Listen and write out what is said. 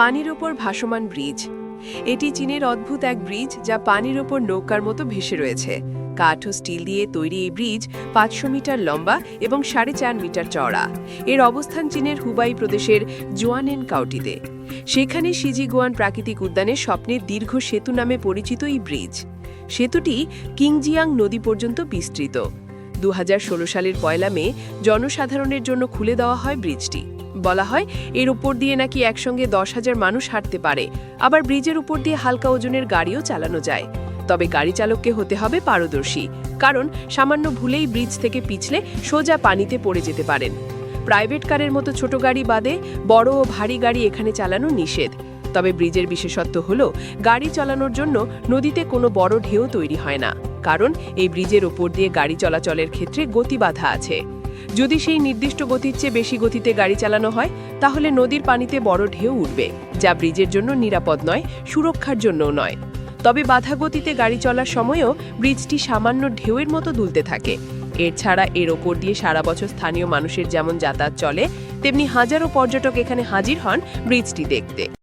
পানির ওপর ভাসমান ব্রিজ। এটি চীনের অদ্ভুত এক ব্রিজ যা পানির ওপর নৌকার মতো ভেসে রয়েছে। কাঠ ও স্টিল দিয়ে তৈরি এই ব্রিজ পাঁচশো মিটার লম্বা এবং সাড়ে চার মিটার চওড়া। এর অবস্থান চীনের হুবাই প্রদেশের জোয়ানেন কাউটিতে। সেখানে সিজিগুয়ান প্রাকৃতিক উদ্যানের স্বপ্নের দীর্ঘ সেতু নামে পরিচিত এই ব্রিজ। সেতুটি কিংজিয়াং নদী পর্যন্ত বিস্তৃত। দু হাজার ষোলো সালের পয়লা মে জনসাধারণের জন্য খুলে দেওয়া হয় ব্রিজটি। বলা হয়, এর উপর দিয়ে নাকি একসঙ্গে দশ হাজার মানুষ হাঁটতে পারে। আবার ব্রিজের উপর দিয়ে হালকা ওজনের গাড়িও চালানো যায়। তবে গাড়ি চালককে হতে হবে পারদর্শী, কারণ সামান্য ভুলেই ব্রিজ থেকে পিছলে সোজা পানিতে পড়ে যেতে পারেন। প্রাইভেট কারের মতো ছোট গাড়ি বাদে বড় ও ভারী গাড়ি এখানে চালানো নিষেধ। তবে ব্রিজের বিশেষত্ব হল, গাড়ি চালানোর জন্য নদীতে কোনো বড় ঢেউ তৈরি হয় না, কারণ এই ব্রিজের ওপর দিয়ে গাড়ি চলাচলের ক্ষেত্রে গতিবাধা আছে। যদি সেই নির্দিষ্ট গতির চেয়ে বেশি গতিতে গাড়ি চালানো হয়, তাহলে নদীর পানিতে বড় ঢেউ উঠবে, যা ব্রিজের জন্য নিরাপদ নয়, সুরক্ষার জন্যও নয়। তবে বাধা গতিতে গাড়ি চলার সময়ও ব্রিজটি সামান্য ঢেউয়ের মতো দুলতে থাকে। এর ছাড়া এর ওপর দিয়ে সারা বছর স্থানীয় মানুষের যেমন যাতায়াত চলে, তেমনি হাজারো পর্যটক এখানে হাজির হন ব্রিজটি দেখতে।